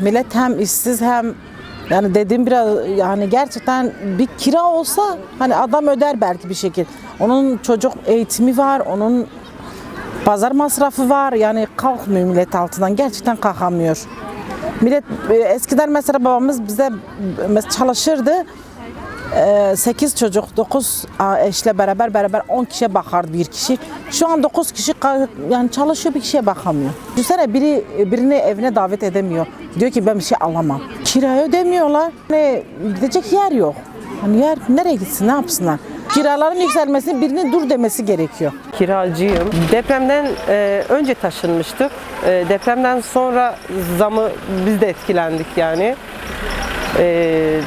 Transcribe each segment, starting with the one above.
Millet hem işsiz hem yani dediğim biraz yani gerçekten bir kira olsa hani adam öder belki bir şekil. Onun çocuk eğitimi var, onun pazar masrafı var. Yani kalkmıyor millet altından. Gerçekten kalkamıyor. Millet e, eskiden mesela babamız bize çalışırdı. 8 çocuk, 9 eşle beraber beraber 10 kişiye bakardı bir kişi. Şu an 9 kişi yani çalışıyor bir kişiye bakamıyor. Düşünsene biri birini evine davet edemiyor. Diyor ki ben bir şey alamam. Kirayı ödemiyorlar. Ne gidecek yer yok. Hani yer nereye gitsin, ne yapsınlar? Kiraların yükselmesinin birinin dur demesi gerekiyor. kiracıyım. Depremden e, önce taşınmıştık. E, depremden sonra zamı biz de etkilendik yani. E,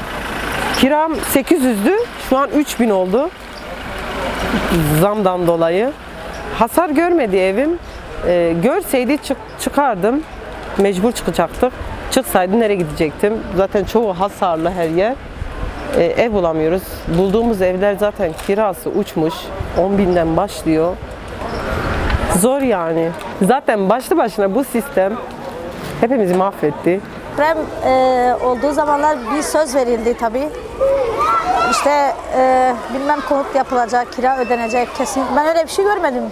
kiram 800'dü. Şu an 3000 oldu. Zamdan dolayı. Hasar görmedi evim. E, görseydi çık- çıkardım. Mecbur çıkacaktık. Çıksaydı nereye gidecektim? Zaten çoğu hasarlı her yer. E, ev bulamıyoruz. Bulduğumuz evler zaten kirası uçmuş. 10 binden başlıyor. Zor yani. Zaten başlı başına bu sistem hepimizi mahvetti. Deprem e, olduğu zamanlar bir söz verildi tabii. İşte e, bilmem konut yapılacak, kira ödenecek kesin. Ben öyle bir şey görmedim.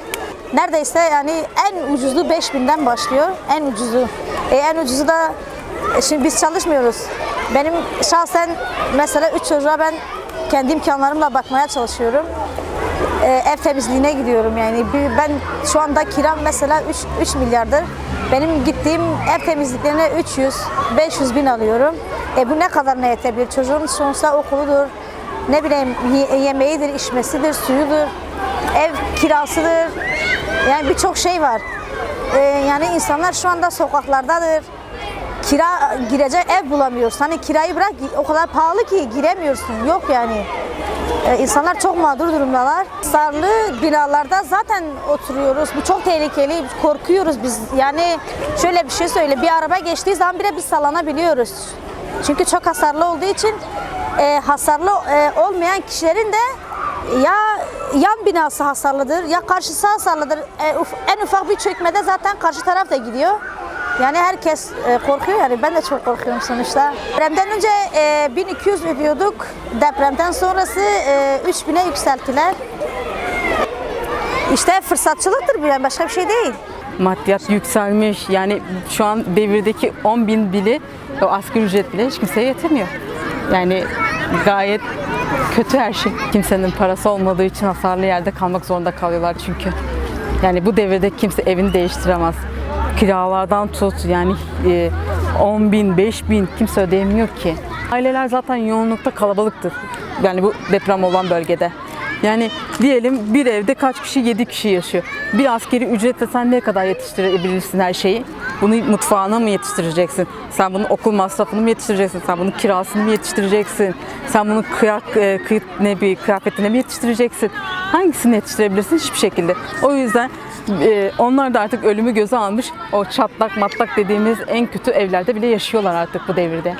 Neredeyse yani en ucuzu 5000'den başlıyor. En ucuzu. E, en ucuzu da e, şimdi biz çalışmıyoruz. Benim şahsen mesela 3 çocuğa ben kendi imkanlarımla bakmaya çalışıyorum. E, ev temizliğine gidiyorum yani. Bir- Ben şu anda kiram mesela 3, 3 milyardır. Benim gittiğim ev temizliklerine 300, 500 bin alıyorum. E bu ne kadar ne yetebilir? Çocuğun sonuçta okuludur, ne bileyim ye- yemeğidir, içmesidir, suyudur, ev kirasıdır. Yani birçok şey var. E, yani insanlar şu anda sokaklardadır. Kira girecek ev bulamıyorsun. Hani kirayı bırak o kadar pahalı ki giremiyorsun. Yok yani. Ee, insanlar çok mağdur durumdalar. Sarlı binalarda zaten oturuyoruz. Bu çok tehlikeli. Korkuyoruz biz. Yani şöyle bir şey söyle. Bir araba geçtiği zaman bile biz sallanabiliyoruz. Çünkü çok hasarlı olduğu için e, hasarlı e, olmayan kişilerin de ya yan binası hasarlıdır ya karşısı hasarlıdır. E, uf- en ufak bir çökmede zaten karşı taraf da gidiyor. Yani herkes e, korkuyor yani ben de çok korkuyorum sonuçta. Depremden önce e, 1200 ödüyorduk. Depremden sonrası e, 3000'e yükselttiler. İşte fırsatçılıktır bu yani başka bir şey değil. maddiyat yükselmiş. Yani şu an devirdeki 10 bin bile o asgari ücret bile hiç kimseye yetemiyor. Yani gayet kötü her şey. Kimsenin parası olmadığı için hasarlı yerde kalmak zorunda kalıyorlar çünkü. Yani bu devirde kimse evini değiştiremez. Kiralardan tut yani e, 10 bin, 5 bin kimse ödeyemiyor ki. Aileler zaten yoğunlukta kalabalıktır. Yani bu deprem olan bölgede. Yani diyelim bir evde kaç kişi? 7 kişi yaşıyor. Bir askeri ücretle sen ne kadar yetiştirebilirsin her şeyi? Bunu mutfağına mı yetiştireceksin? Sen bunun okul masrafını mı yetiştireceksin? Sen bunun kirasını mı yetiştireceksin? Sen bunun kıyak, e, ne bir kıyafetine mi yetiştireceksin? Hangisini yetiştirebilirsin? Hiçbir şekilde. O yüzden e, onlar da artık ölümü göze almış. O çatlak matlak dediğimiz en kötü evlerde bile yaşıyorlar artık bu devirde.